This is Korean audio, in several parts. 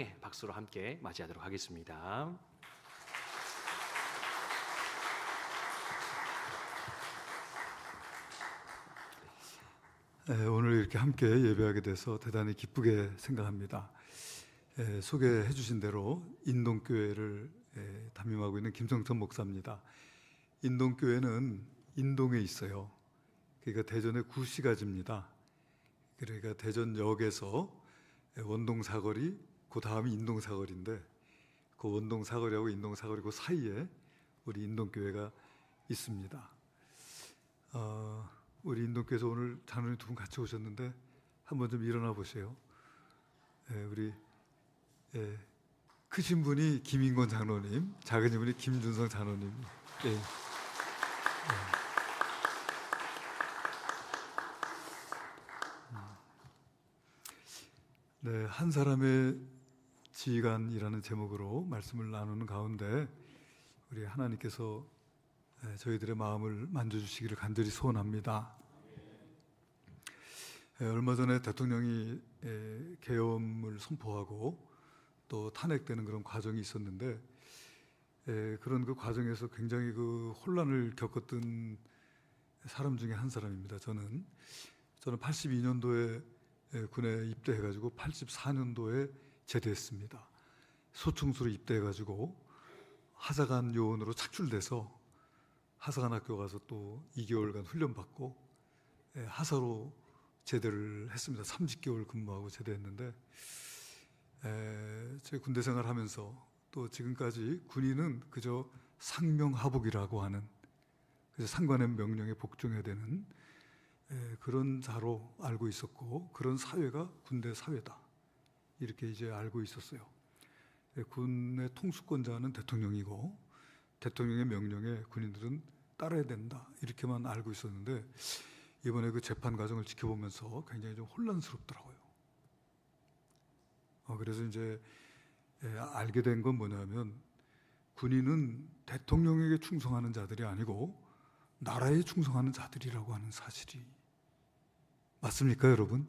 대통령의 박수로 함께 맞이하도록 하겠습니다. 예, 오늘 이렇게 함께 예배하게 돼서 대단히 기쁘게 생각합니다. 예, 소개해 주신 대로 인동교회를 예, 담임하고 있는 김성천 목사입니다. 인동교회는 인동에 있어요. 그러니까 대전의 구시가지입니다. 그러니까 대전역에서 원동 사거리, 그 다음이 인동 사거리인데 그 원동 사거리하고 인동 사거리 그 사이에 우리 인동교회가 있습니다. 어, 우리 인도께서 오늘 장로님 두 분 같이 오셨는데 한번 좀 일어나 보세요. 예, 우리 예, 크신 분이 김인권 장로님, 작은 분이 김준성 장로님. 예. 예. 음. 네, 한 사람의 지휘관이라는 제목으로 말씀을 나누는 가운데 우리 하나님께서 예, 저희들의 마음을 만져주시기를 간절히 소원합니다. 예, 얼마 전에 대통령이 예, 계엄을 선포하고 또 탄핵되는 그런 과정이 있었는데 그런 그 과정에서 굉장히 그 혼란을 겪었던 사람 중에 한 사람입니다. 저는 저는 82년도에 군에 입대해가지고 84년도에 제대했습니다. 소총수로 입대해가지고 하사관 요원으로 착출돼서 하사관 학교 가서 또 2개월간 훈련 받고 예, 하사로 제대를 했습니다. 30개월 근무하고 제대했는데 제 군대 생활하면서 또 지금까지 군인은 그저 상명하복이라고 하는 그래서 상관의 명령에 복종해야 되는 그런 자로 알고 있었고 그런 사회가 군대 사회다 이렇게 이제 알고 있었어요. 군의 통수권자는 대통령이고 대통령의 명령에 군인들은 따라야 된다 이렇게만 알고 있었는데 이번에 그 재판 과정을 지켜보면서 굉장히 좀 혼란스럽더라고요. 어, 그래서 이제 예, 알게 된 건 뭐냐면 군인은 대통령에게 충성하는 자들이 아니고 나라에 충성하는 자들이라고 하는 사실이 맞습니까, 여러분?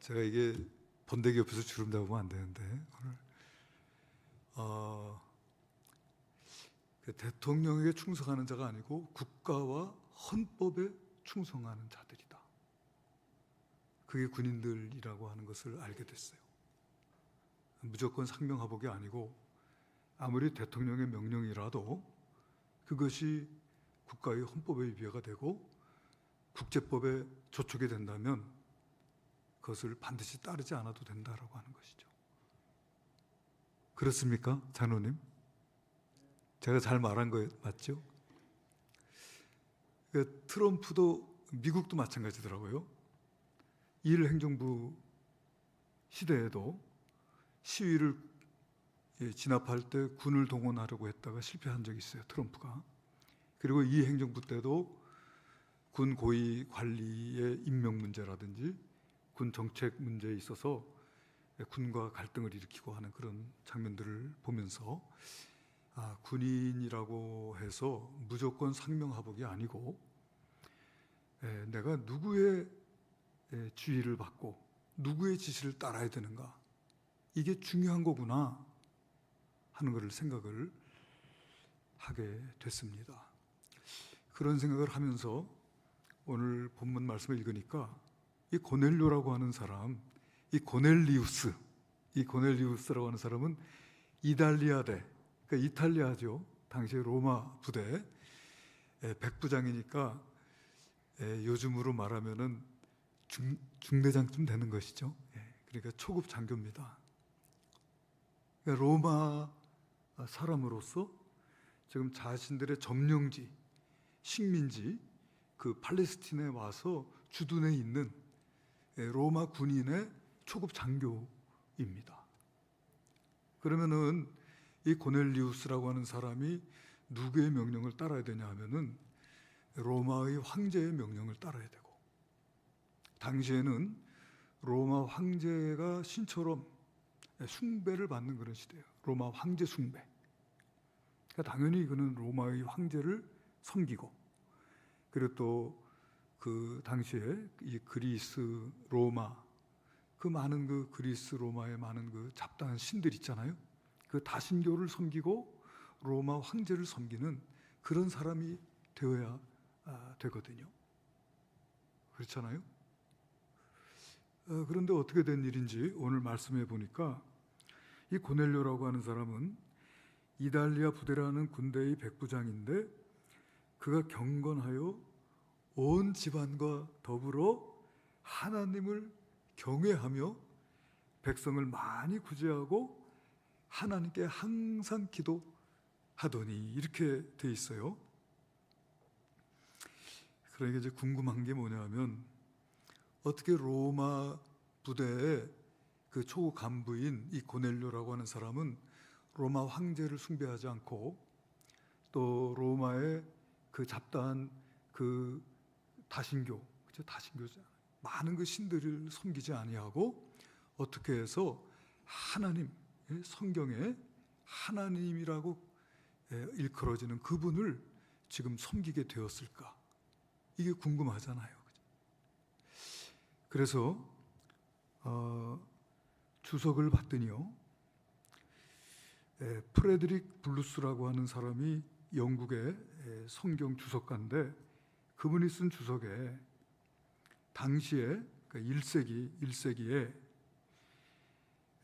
제가 이게 번데기 옆에서 주름 잡으면 안 되는데 오늘 어, 그 대통령에게 충성하는 자가 아니고 국가와 헌법에 충성하는 자들이다. 그게 군인들이라고 하는 것을 알게 됐어요. 무조건 상명하복이 아니고 아무리 대통령의 명령이라도 그것이 국가의 헌법에 위배가 되고 국제법에 저촉이 된다면 그것을 반드시 따르지 않아도 된다라고 하는 것이죠. 그렇습니까, 장로님? 제가 잘 말한 거 맞죠? 그 트럼프도 미국도 마찬가지더라고요. 일 행정부 시대에도 시위를 예, 진압할 때 군을 동원하려고 했다가 실패한 적이 있어요. 트럼프가. 그리고 이 행정부 때도 군 고위 관리의 임명 문제라든지 군 정책 문제에 있어서 군과 갈등을 일으키고 하는 그런 장면들을 보면서 아, 군인이라고 해서 무조건 상명하복이 아니고 에, 내가 누구의 에, 주의를 받고 누구의 지시를 따라야 되는가 이게 중요한 거구나 하는 것을 생각을 하게 됐습니다. 그런 생각을 하면서 오늘 본문 말씀을 읽으니까 이 고넬료라고 하는 사람, 이 고넬리우스, 이 고넬리우스라고 하는 사람은 이달리아대 그러니까 이탈리아죠. 당시 로마 부대 백부장이니까 요즘으로 말하면은 중, 중대장쯤 되는 것이죠. 예, 그러니까 초급 장교입니다. 그러니까 로마 사람으로서 지금 자신들의 점령지, 식민지, 그 팔레스틴에 와서 주둔해 있는 로마 군인의 초급 장교입니다. 그러면은 이 고넬리우스라고 하는 사람이 누구의 명령을 따라야 되냐 하면은 로마의 황제의 명령을 따라야 되고 당시에는 로마 황제가 신처럼 숭배를 받는 그런 시대예요. 로마 황제 숭배. 그러니까 당연히 그는 로마의 황제를 섬기고 그리고 또 그 당시에 이 그리스, 로마 그 많은 그 그리스 로마의 많은 그 잡다한 신들 있잖아요. 그 다신교를 섬기고 로마 황제를 섬기는 그런 사람이 되어야 아, 되거든요. 그렇잖아요. 어, 그런데 어떻게 된 일인지 오늘 말씀해 보니까 이 고넬료라고 하는 사람은 이달리아 부대라는 군대의 백부장인데 그가 경건하여 온 집안과 더불어 하나님을 경외하며 백성을 많이 구제하고 하나님께 항상 기도하더니 이렇게 돼 있어요. 그러니까 이제 궁금한 게 뭐냐면 어떻게 로마 부대의 그 초고 간부인 이 고넬료라고 하는 사람은 로마 황제를 숭배하지 않고 또 로마의 그 잡다한 그 다신교, 그죠? 다신교죠. 많은 그 신들을 섬기지 아니하고 어떻게 해서 하나님 예, 성경에 하나님이라고 예, 일컬어지는 그분을 지금 섬기게 되었을까? 이게 궁금하잖아요. 그죠? 그래서 어, 주석을 봤더니요. 에, 프레드릭 블루스라고 하는 사람이 영국의 에, 성경 주석가인데 그분이 쓴 주석에 당시에 그러니까 1세기 1세기에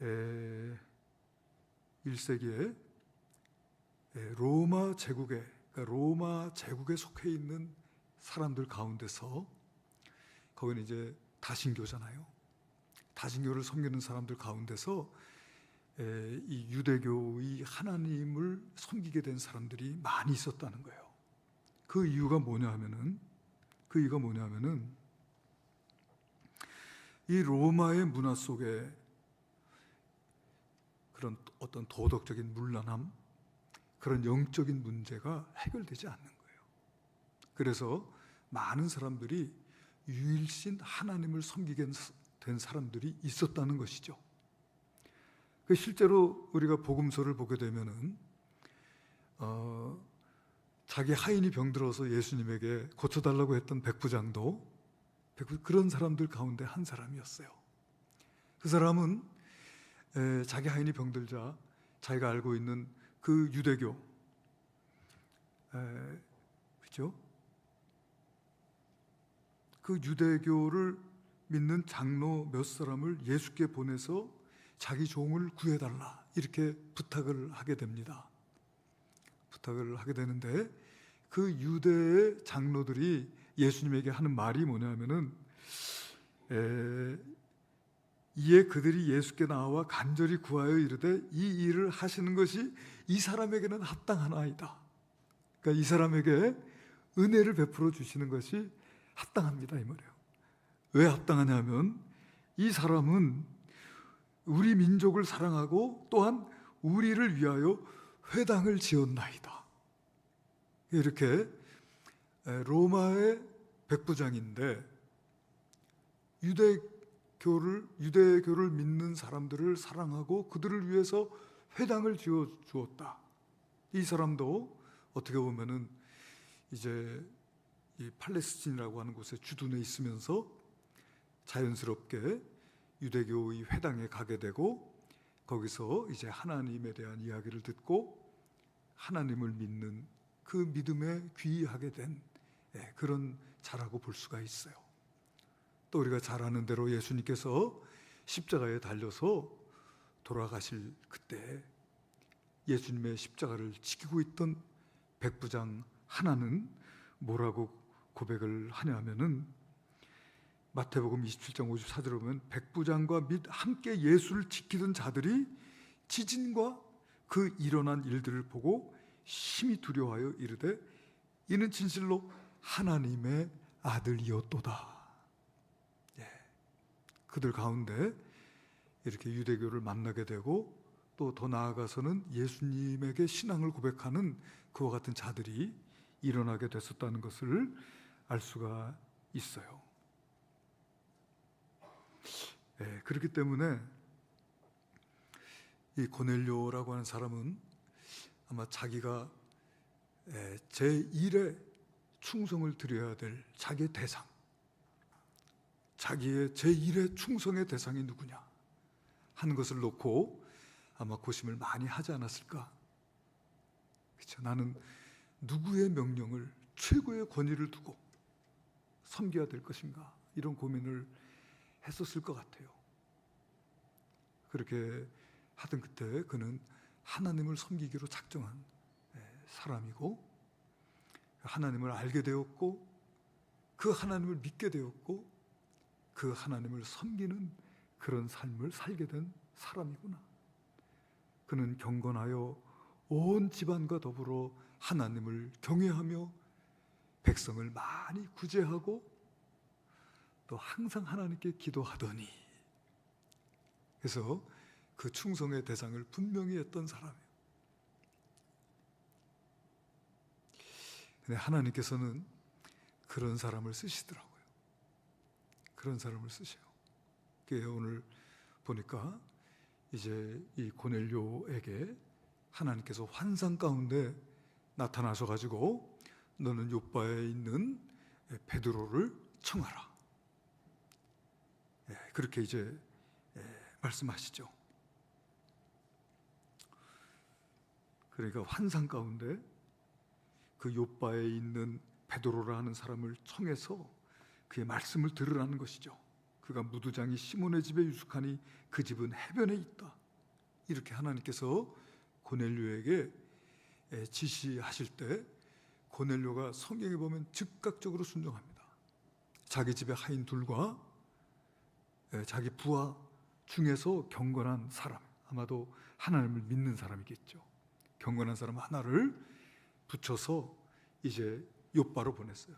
에, 1세기에 에, 로마 제국에 그러니까 로마 제국에 속해 있는 사람들 가운데서 거기는 이제 다신교잖아요. 다신교를 섬기는 사람들 가운데서 에, 이 유대교의 하나님을 섬기게 된 사람들이 많이 있었다는 거예요. 그 이유가 뭐냐 하면은 그 이유가 뭐냐 하면은 이 로마의 문화 속에 그런 어떤 도덕적인 문란함, 그런 영적인 문제가 해결되지 않는 거예요. 그래서 많은 사람들이 유일신 하나님을 섬기게 된 사람들이 있었다는 것이죠. 그 실제로 우리가 복음서를 보게 되면은 어, 자기 하인이 병들어서 예수님에게 고쳐달라고 했던 백부장도 백부, 그런 사람들 가운데 한 사람이었어요. 그 사람은 에, 자기 하인이 병들자 자기가 알고 있는 그 유대교, 에, 그죠? 그 유대교를 믿는 장로 몇 사람을 예수께 보내서 자기 종을 구해달라 이렇게 부탁을 하게 됩니다. 부탁을 하게 되는데 그 유대의 장로들이 예수님에게 하는 말이 뭐냐면은 에, 이에 그들이 예수께 나와 간절히 구하여 이르되 이 일을 하시는 것이 이 사람에게는 합당하나이다. 그러니까 이 사람에게 은혜를 베풀어 주시는 것이 합당합니다 이 말이에요. 왜 합당하냐면 이 사람은 우리 민족을 사랑하고 또한 우리를 위하여 회당을 지었나이다. 이렇게 로마의 백부장인데 유대교를 유대교를 믿는 사람들을 사랑하고 그들을 위해서 회당을 지어 주었다. 이 사람도 어떻게 보면은 이제 이 팔레스틴이라고 하는 곳에 주둔해 있으면서 자연스럽게 유대교의 회당에 가게 되고 거기서 이제 하나님에 대한 이야기를 듣고 하나님을 믿는 그 믿음에 귀하게 된 예, 그런 자라고 볼 수가 있어요. 또 우리가 잘 아는 대로 예수님께서 십자가에 달려서 돌아가실 그때 예수님의 십자가를 지키고 있던 백부장 하나는 뭐라고 고백을 하냐면은 마태복음 27장 54절에 보면 백부장과 및 함께 예수를 지키던 자들이 지진과 그 일어난 일들을 보고 심히 두려워하여 이르되 이는 진실로 하나님의 아들이었도다. 예. 그들 가운데 이렇게 유대교를 만나게 되고 또 더 나아가서는 예수님에게 신앙을 고백하는 그와 같은 자들이 일어나게 됐었다는 것을 알 수가 있어요. 예, 그렇기 때문에 이 고넬료라고 하는 사람은 아마 자기가 예, 제 일에 충성을 드려야 될 자기의 대상, 자기의 제1의 충성의 대상이 누구냐 하는 것을 놓고 아마 고심을 많이 하지 않았을까? 그렇죠. 나는 누구의 명령을 최고의 권위를 두고 섬겨야 될 것인가 이런 고민을 했었을 것 같아요. 그렇게 하던 그때 그는 하나님을 섬기기로 작정한 예, 사람이고 하나님을 알게 되었고 그 하나님을 믿게 되었고 그 하나님을 섬기는 그런 삶을 살게 된 사람이구나. 그는 경건하여 온 집안과 더불어 하나님을 경외하며 백성을 많이 구제하고 또 항상 하나님께 기도하더니 그래서 그 충성의 대상을 분명히 했던 사람이에요. 근데 하나님께서는 그런 사람을 쓰시더라고요. 그런 사람을. 그게 오늘 보니까 이제 이 고넬료에게 하나님께서 환상 가운데 나타나셔 가지고 너는 요바에 있는 베드로를 청하라. 예, 그렇게 이제 예, 말씀하시죠. 그러니까 환상 가운데 그 요바에 있는 베드로라는 사람을 청해서 그의 말씀을 들으라는 것이죠. 그가 무두장이 시몬의 집에 유숙하니 그 집은 해변에 있다. 이렇게 하나님께서 고넬료에게 에, 지시하실 때 고넬료가 성경에 보면 즉각적으로 순종합니다. 자기 집의 하인 둘과 에, 자기 부하 중에서 경건한 사람, 아마도 하나님을 믿는 사람이겠죠. 경건한 사람 하나를 붙여서 이제 요바로 보냈어요.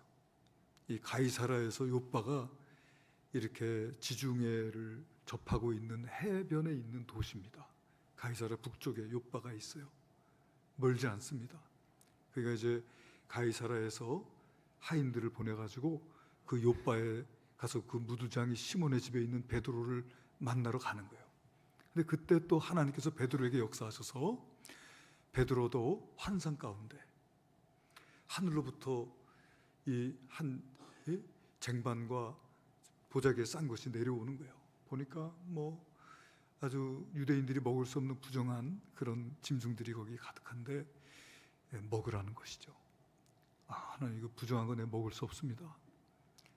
이 가이사라에서 요바가 이렇게 지중해를 접하고 있는 해변에 있는 도시입니다. 가이사라 북쪽에 요바가 있어요. 멀지 않습니다. 그러니까 이제 가이사라에서 하인들을 보내가지고 그 요바에 가서 그 무두장이 시몬의 집에 있는 베드로를 만나러 가는 거예요. 근데 그때 또 하나님께서 베드로에게 역사하셔서 베드로도 환상 가운데 하늘로부터 이한 쟁반과 보자기에 싼 것이 내려오는 거예요. 보니까 뭐 아주 유대인들이 먹을 수 없는 부정한 그런 짐승들이 거기 가득한데 예, 먹으라는 것이죠. 아, 하나님 이거 부정한 거 내 먹을 수 없습니다.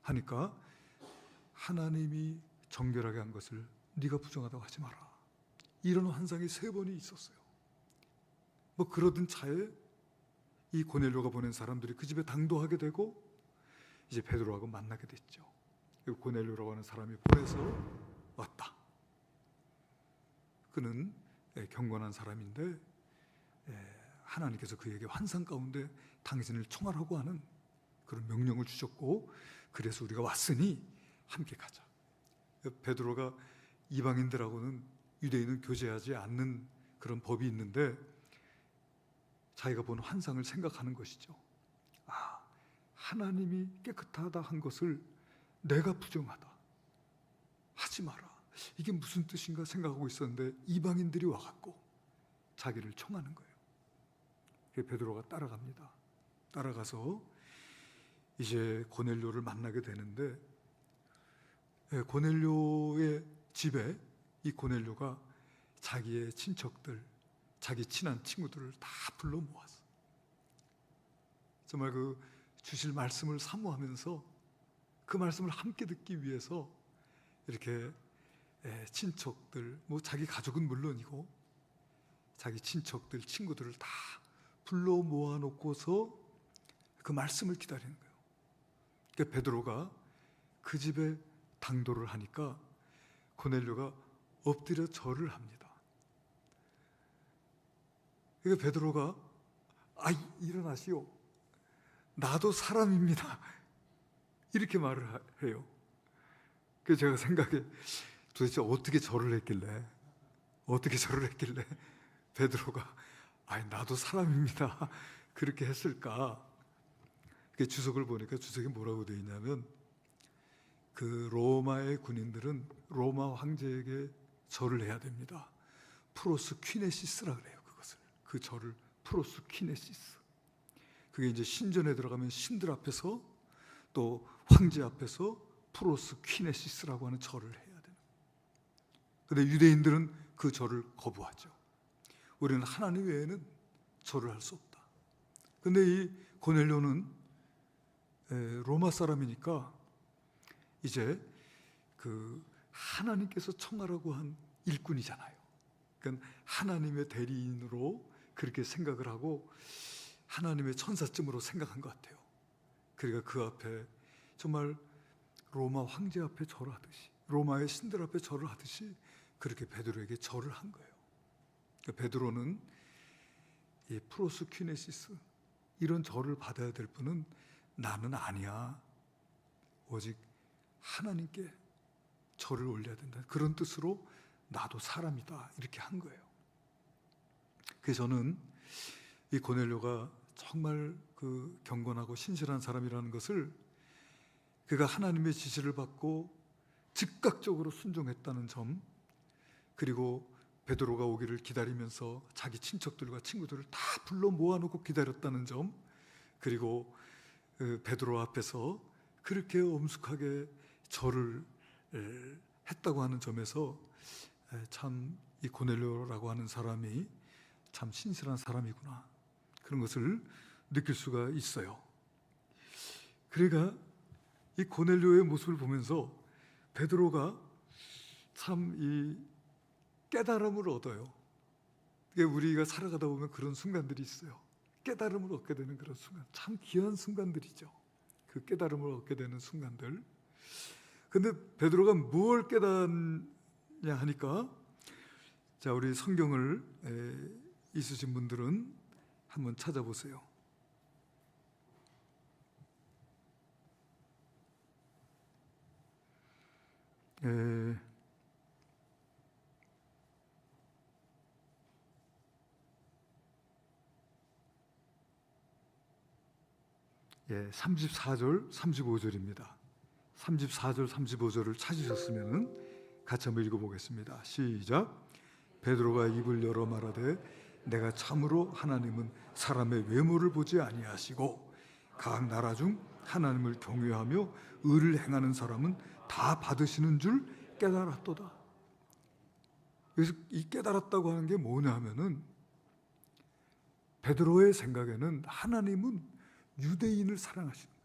하니까 하나님이 정결하게 한 것을 네가 부정하다고 하지 마라. 이런 환상이 세 번이 있었어요. 뭐 그러던 차에 이 고넬료가 보낸 사람들이 그 집에 당도하게 되고 이제 베드로하고 만나게 됐죠. 그 고넬료라고 하는 사람이 보내서 왔다. 그는 예, 경건한 사람인데 예, 하나님께서 그에게 환상 가운데 당신을 청하라고 하는 그런 명령을 주셨고 그래서 우리가 왔으니 함께 가자. 베드로가 이방인들하고는 유대인은 교제하지 않는 그런 법이 있는데 자기가 본 환상을 생각하는 것이죠. 아, 하나님이 깨끗하다 한 것을 내가 부정하다. 하지 마라. 이게 무슨 뜻인가 생각하고 있었는데 이방인들이 와갖고 자기를 청하는 거예요. 베드로가 따라갑니다. 따라가서 이제 고넬료를 만나게 되는데 예, 고넬료의 집에 이 고넬료가 자기의 친척들, 자기 친한 친구들을 다 불러 모았어. 정말 그 주실 말씀을 사모하면서 그 말씀을 함께 듣기 위해서 이렇게 예, 친척들, 뭐 자기 가족은 물론이고 자기 친척들, 친구들을 다 불러 모아놓고서 그 말씀을 기다리는 거예요. 그러니까 베드로가 그 집에 당도를 하니까 고넬료가 엎드려 절을 합니다. 그러니까 베드로가 아 일어나시오. 나도 사람입니다. 이렇게 말을 하- 해요. 그래서 제가 생각해 도대체 어떻게 절을 했길래 어떻게 절을 했길래 베드로가 아니 나도 사람입니다. 그렇게 했을까? 그 주석을 보니까 주석이 뭐라고 되어 있냐면 그 로마의 군인들은 로마 황제에게 절을 해야 됩니다. 프로스 퀴네시스라 그래요. 그 절을 프로스 퀴네시스. 그게 이제 신전에 들어가면 신들 앞에서 또 황제 앞에서 프로스 퀴네시스라고 하는 절을 해야 되는. 근데 유대인들은 그 절을 거부하죠. 우리는 하나님 외에는 절을 할 수 없다. 근데 이 고넬료는 에, 로마 사람이니까 이제 그 하나님께서 청하라고 한 일꾼이잖아요. 그러니까 하나님의 대리인으로 그렇게 생각을 하고 하나님의 천사쯤으로 생각한 것 같아요. 그러니까 그 앞에 정말 로마 황제 앞에 절을 하듯이 로마의 신들 앞에 절을 하듯이 그렇게 베드로에게 절을 한 거예요. 그러니까 베드로는 이 프로스 퀴네시스 이런 절을 받아야 될 분은 나는 아니야. 오직 하나님께 절을 올려야 된다. 그런 뜻으로 나도 사람이다. 이렇게 한 거예요. 그래서 저는 이 고넬료가 정말 그 경건하고 신실한 사람이라는 것을 그가 하나님의 지시를 받고 즉각적으로 순종했다는 점 그리고 베드로가 오기를 기다리면서 자기 친척들과 친구들을 다 불러 모아놓고 기다렸다는 점 그리고 그 베드로 앞에서 그렇게 엄숙하게 절을 에, 했다고 하는 점에서 참 이 고넬료라고 하는 사람이 참 신실한 사람이구나 그런 것을 느낄 수가 있어요. 그러니까 이 고넬료의 모습을 보면서 베드로가 참 이 깨달음을 얻어요. 우리가 살아가다 보면 그런 순간들이 있어요. 깨달음을 얻게 되는 그런 순간, 참 귀한 순간들이죠. 그 깨달음을 얻게 되는 순간들. 근데 베드로가 무엇을 깨닫냐 하니까 자 우리 성경을 에, 있으신 분들은 한번 찾아보세요. 에, 예, 34절, 35절입니다. 34절, 35절을 찾으셨으면 같이 한번 읽어보겠습니다. 시작. 베드로가 입을 열어 말하되 내가 참으로 하나님은 사람의 외모를 보지 아니하시고 각 나라 중 하나님을 경외하며 의를 행하는 사람은 다 받으시는 줄 깨달았도다. 그래서 이 깨달았다고 하는 게 뭐냐 하면은 베드로의 생각에는 하나님은 유대인을 사랑하시는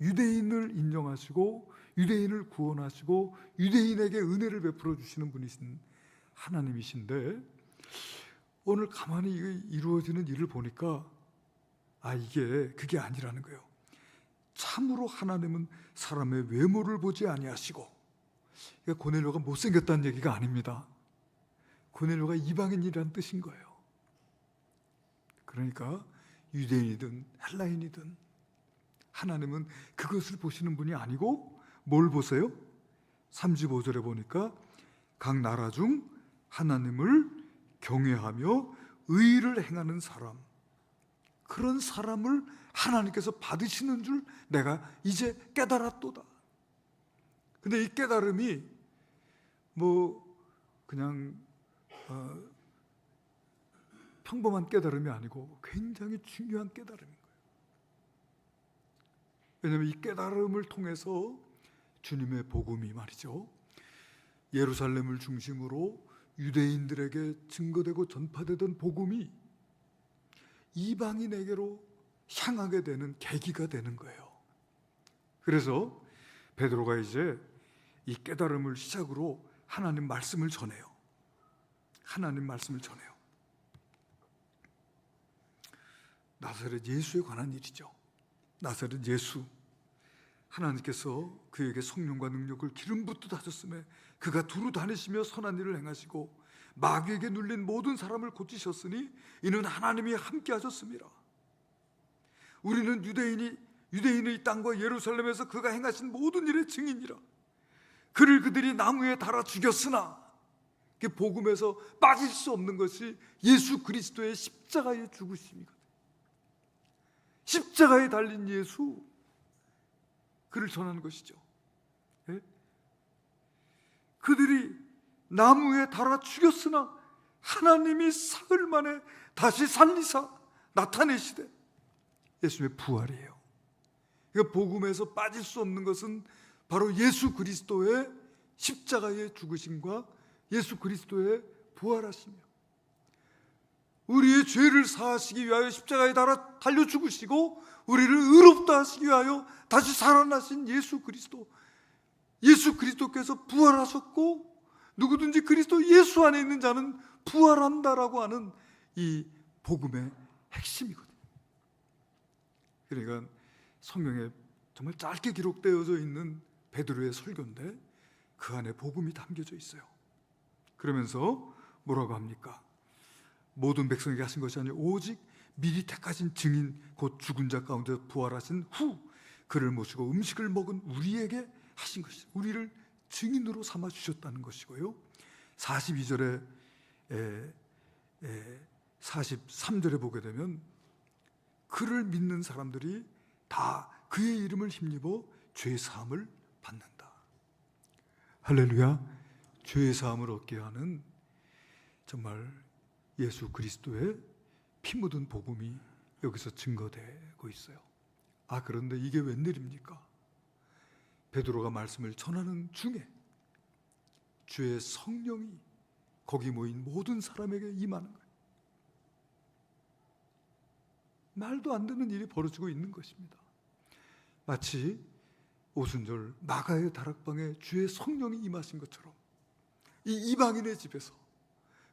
유대인을 인정하시고 유대인을 구원하시고 유대인에게 은혜를 베풀어 주시는 분이신 하나님이신데 오늘 가만히 이루어지는 일을 보니까 아 이게 그게 아니라는 거예요. 참으로 하나님은 사람의 외모를 보지 아니하시고 고넬료가 못생겼다는 얘기가 아닙니다. 고넬료가 이방인이란 뜻인 거예요. 그러니까 유대인이든 헬라인이든 하나님은 그것을 보시는 분이 아니고 뭘 보세요? 35절에 보니까 각 나라 중 하나님을 경외하며 의를 행하는 사람 그런 사람을 하나님께서 받으시는 줄 내가 이제 깨달았도다. 근데 이 깨달음이 뭐 그냥 어 평범한 깨달음이 아니고 굉장히 중요한 깨달음인 거예요. 왜냐하면 이 깨달음을 통해서 주님의 복음이 말이죠. 예루살렘을 중심으로 유대인들에게 증거되고 전파되던 복음이 이방인에게로 향하게 되는 계기가 되는 거예요. 그래서 베드로가 이제 이 깨달음을 시작으로 하나님 말씀을 전해요. 하나님 말씀을 전해요. 나사렛 예수에 관한 일이죠. 나사렛 예수. 하나님께서 그에게 성령과 능력을 기름 붓듯 하셨음에 그가 두루 다니시며 선한 일을 행하시고 마귀에게 눌린 모든 사람을 고치셨으니 이는 하나님이 함께 하셨습니다. 우리는 유대인이 유대인의 땅과 예루살렘에서 그가 행하신 모든 일의 증인이라. 그를 그들이 나무에 달아 죽였으나 그 복음에서 빠질 수 없는 것이 예수 그리스도의 십자가의 죽으심이거든. 십자가에 달린 예수 그를 전하는 것이죠. 예? 그들이 나무에 달아 죽였으나 하나님이 사흘 만에 다시 살리사 나타내시되 예수님의 부활이에요. 그러니까 복음에서 빠질 수 없는 것은 바로 예수 그리스도의 십자가의 죽으심과 예수 그리스도의 부활하시며 우리의 죄를 사하시기 위하여 십자가에 달아 달려 죽으시고 우리를 의롭다 하시기 위하여 다시 살아나신 예수 그리스도 예수 그리스도께서 부활하셨고 누구든지 그리스도 예수 안에 있는 자는 부활한다라고 하는 이 복음의 핵심이거든요. 그러니까 성경에 정말 짧게 기록되어져 있는 베드로의 설교인데 그 안에 복음이 담겨져 있어요. 그러면서 뭐라고 합니까? 모든 백성에게 하신 것이 아니라 오직 미리 택하신 증인 곧 죽은 자 가운데 부활하신 후 그를 모시고 음식을 먹은 우리에게 하신 것이 우리를 증인으로 삼아 주셨다는 것이고요. 42절에 에, 에, 43절에 보게 되면 그를 믿는 사람들이 다 그의 이름을 힘입어 죄 사함을 받는다. 할렐루야. 죄 사함을 얻게 하는 정말 예수 그리스도의 피 묻은 복음이 여기서 증거되고 있어요. 아 그런데 이게 웬일입니까? 베드로가 말씀을 전하는 중에 주의 성령이 거기 모인 모든 사람에게 임하는 거예요. 말도 안 되는 일이 벌어지고 있는 것입니다. 마치 오순절 마가의 다락방에 주의 성령이 임하신 것처럼 이 이방인의 집에서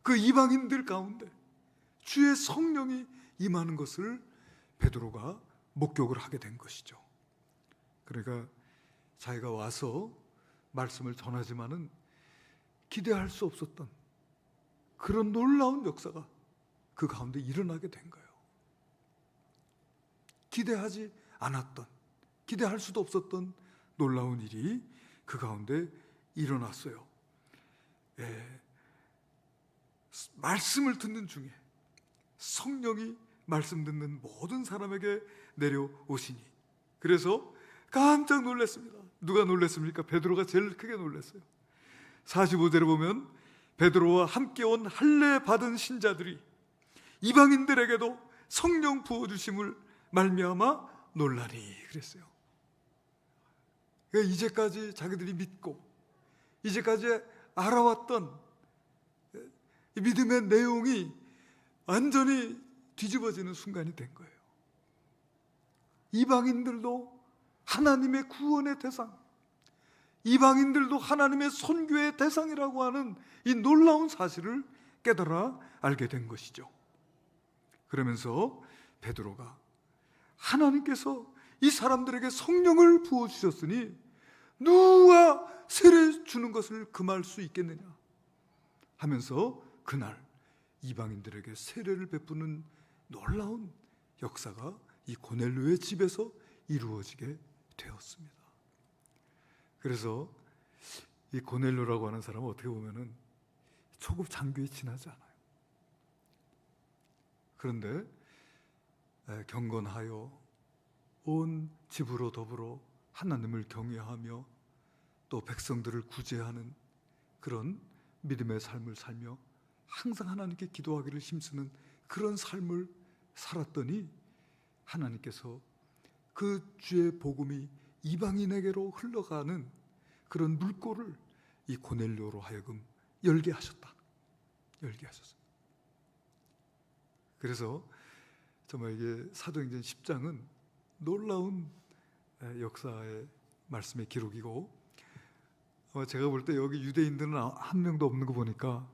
그 이방인들 가운데 주의 성령이 임하는 것을 베드로가 목격을 하게 된 것이죠. 그러니까 자기가 와서 말씀을 전하지만은 기대할 수 없었던 그런 놀라운 역사가 그 가운데 일어나게 된 거예요. 기대하지 않았던, 기대할 수도 없었던 놀라운 일이 그 가운데 일어났어요. 예, 말씀을 듣는 중에 성령이 말씀 듣는 모든 사람에게 내려오시니 그래서 깜짝 놀랐습니다. 누가 놀랐습니까? 베드로가 제일 크게 놀랐어요. 45절에 보면 베드로와 함께 온 할례 받은 신자들이 이방인들에게도 성령 부어 주심을 말미암아 놀라니 그랬어요. 그러니까 이제까지 자기들이 믿고 이제까지 알아왔던 믿음의 내용이 완전히 뒤집어지는 순간이 된 거예요. 이방인들도 하나님의 구원의 대상, 이방인들도 하나님의 선교의 대상이라고 하는 이 놀라운 사실을 깨달아 알게 된 것이죠. 그러면서 베드로가 하나님께서 이 사람들에게 성령을 부어 주셨으니 누가 세례 주는 것을 금할 수 있겠느냐 하면서 그날 이방인들에게 세례를 베푸는 놀라운 역사가 이 고넬료의 집에서 이루어지게 되었습니다. 그래서 이 고넬료라고 하는 사람은 어떻게 보면은 초급 장교에 지나지 않아요. 그런데 경건하여 온 집으로 더불어 하나님을 경외하며 또 백성들을 구제하는 그런 믿음의 삶을 살며 항상 하나님께 기도하기를 힘쓰는 그런 삶을 살았더니 하나님께서 그 주의 복음이 이방인에게로 흘러가는 그런 물꼬를 이 고넬료로 하여금 열게 하셨다. 열게 하셨어요. 그래서 정말 이게 사도행전 10장은 놀라운 역사의 말씀의 기록이고 제가 볼 때 여기 유대인들은 한 명도 없는 거 보니까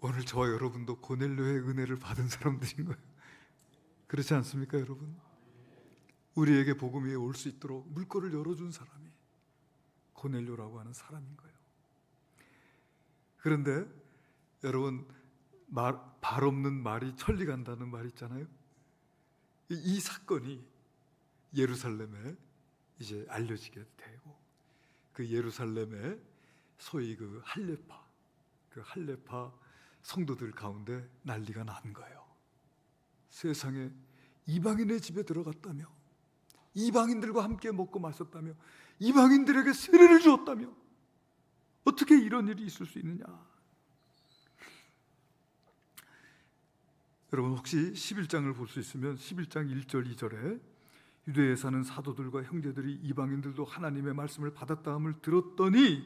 오늘 저와 여러분도 고넬료의 은혜를 받은 사람들인 거예요. 그렇지 않습니까, 여러분? 우리에게 복음이 올 수 있도록 물꼬를 열어준 사람이 고넬료라고 하는 사람인 거예요. 그런데 여러분 말, 발 없는 말이 천리 간다는 말 있잖아요. 이, 이 사건이 예루살렘에 이제 알려지게 되고 그 예루살렘에 소위 그 할레파 그 할레파 성도들 가운데 난리가 난 거예요. 세상에 이방인의 집에 들어갔다며 이방인들과 함께 먹고 마셨다며 이방인들에게 세례를 주었다며 어떻게 이런 일이 있을 수 있느냐? 여러분 혹시 11장을 볼 수 있으면 11장 1절 2절에 유대에 사는 사도들과 형제들이 이방인들도 하나님의 말씀을 받았다함을 들었더니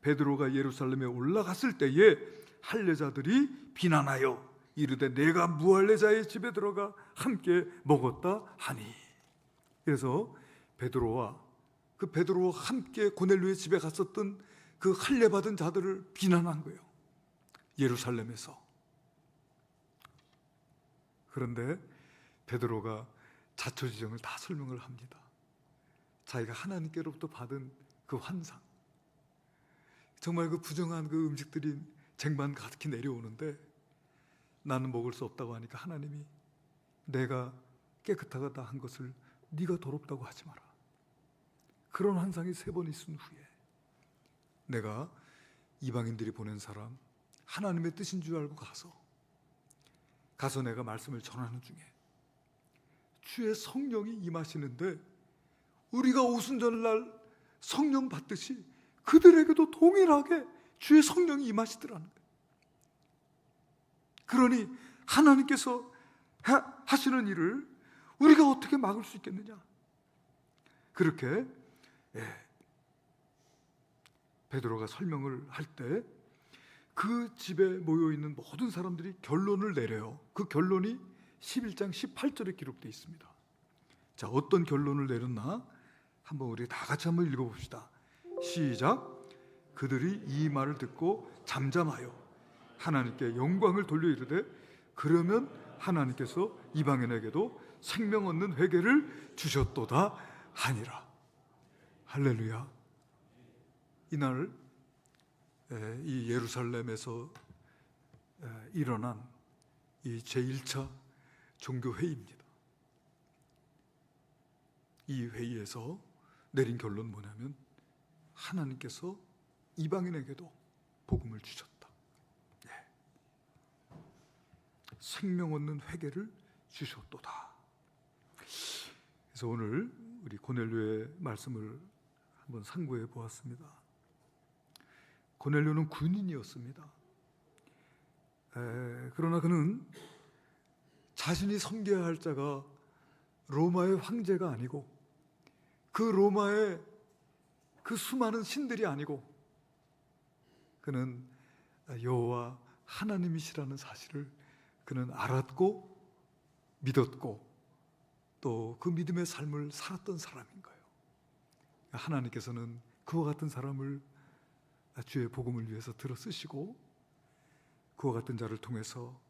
베드로가 예루살렘에 올라갔을 때에 할례자들이 비난하여 이르되 내가 무할례자의 집에 들어가 함께 먹었다 하니 그래서 베드로와 그 베드로와 함께 고넬료의 집에 갔었던 그 할례 받은 자들을 비난한 거예요. 예루살렘에서. 그런데 베드로가 자초지정을 다 설명을 합니다. 자기가 하나님께로부터 받은 그 환상. 정말 그 부정한 그 음식들이 쟁반 가득히 내려오는데 나는 먹을 수 없다고 하니까 하나님이 내가 깨끗하다 한 것을 네가 더럽다고 하지 마라. 그런 환상이 세 번 있은 후에 내가 이방인들이 보낸 사람 하나님의 뜻인 줄 알고 가서 가서 내가 말씀을 전하는 중에 주의 성령이 임하시는데 우리가 오순절날 성령 받듯이 그들에게도 동일하게 주의 성령이 임하시더라는 거예요. 그러니 하나님께서 하- 하시는 일을 우리가 어떻게 막을 수 있겠느냐? 그렇게 예, 베드로가 설명을 할 때 그 집에 모여 있는 모든 사람들이 결론을 내려요. 그 결론이 11장 18절에 기록되어 있습니다. 자, 어떤 결론을 내렸나? 한번 우리 다 같이 한번 읽어 봅시다. 시작. 그들이 이 말을 듣고 잠잠하여 하나님께 영광을 돌려 이르되 그러면 하나님께서 이방인에게도 생명 얻는 회개를 주셨도다 하니라. 할렐루야. 이날 에, 이 예루살렘에서 에, 일어난 이 제1차 종교 회의입니다. 이 회의에서 내린 결론 뭐냐면 하나님께서 이방인에게도 복음을 주셨다. 예. 생명 얻는 회개를 주셨도다. 그래서 오늘 우리 고넬료의 말씀을 한번 상고해 보았습니다. 고넬료는 군인이었습니다. 에, 그러나 그는 자신이 섬겨야 할 자가 로마의 황제가 아니고 그 로마의 그 수많은 신들이 아니고 그는 여호와 하나님이시라는 사실을 그는 알았고 믿었고 또 그 믿음의 삶을 살았던 사람인 거예요. 하나님께서는 그와 같은 사람을 주의 복음을 위해서 들어 쓰시고 그와 같은 자를 통해서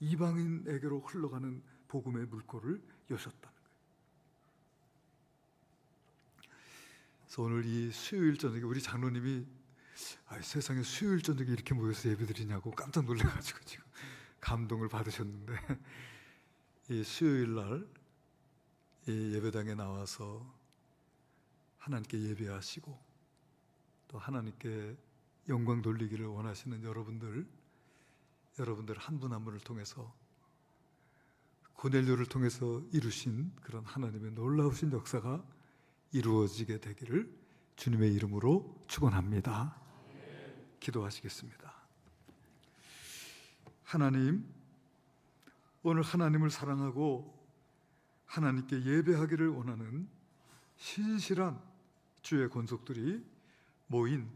이방인에게로 흘러가는 복음의 물꼬를 여셨다는 거예요. 그래서 오늘 이 수요일 저녁에 우리 장로님이 아, 세상에 수요일 저녁에 이렇게 모여서 예배드리냐고 깜짝 놀라가지고 지금 감동을 받으셨는데 이 수요일 날 이 예배당에 나와서 하나님께 예배하시고 또 하나님께 영광 돌리기를 원하시는 여러분들 여러분들 한 분 한 분을 통해서 고넬료를 통해서 이루신 그런 하나님의 놀라우신 역사가 이루어지게 되기를 주님의 이름으로 축원합니다. 기도하시겠습니다. 하나님 오늘 하나님을 사랑하고 하나님께 예배하기를 원하는 신실한 주의 권속들이 모인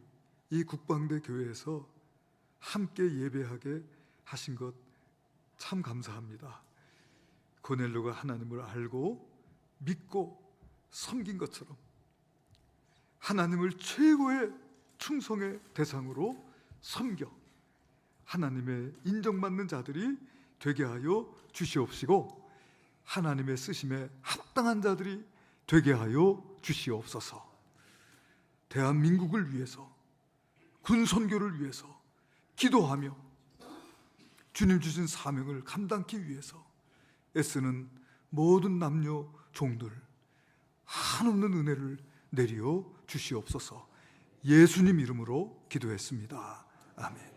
이 국방대 교회에서 함께 예배하게 하신 것 참 감사합니다. 고넬로가 하나님을 알고 믿고 섬긴 것처럼 하나님을 최고의 충성의 대상으로 섬겨 하나님의 인정받는 자들이 되게 하여 주시옵시고 하나님의 쓰심에 합당한 자들이 되게 하여 주시옵소서. 대한민국을 위해서 군 선교를 위해서 기도하며 주님 주신 사명을 감당하기 위해서 애쓰는 모든 남녀 종들 한없는 은혜를 내리어 주시옵소서. 예수님 이름으로 기도했습니다. 아멘.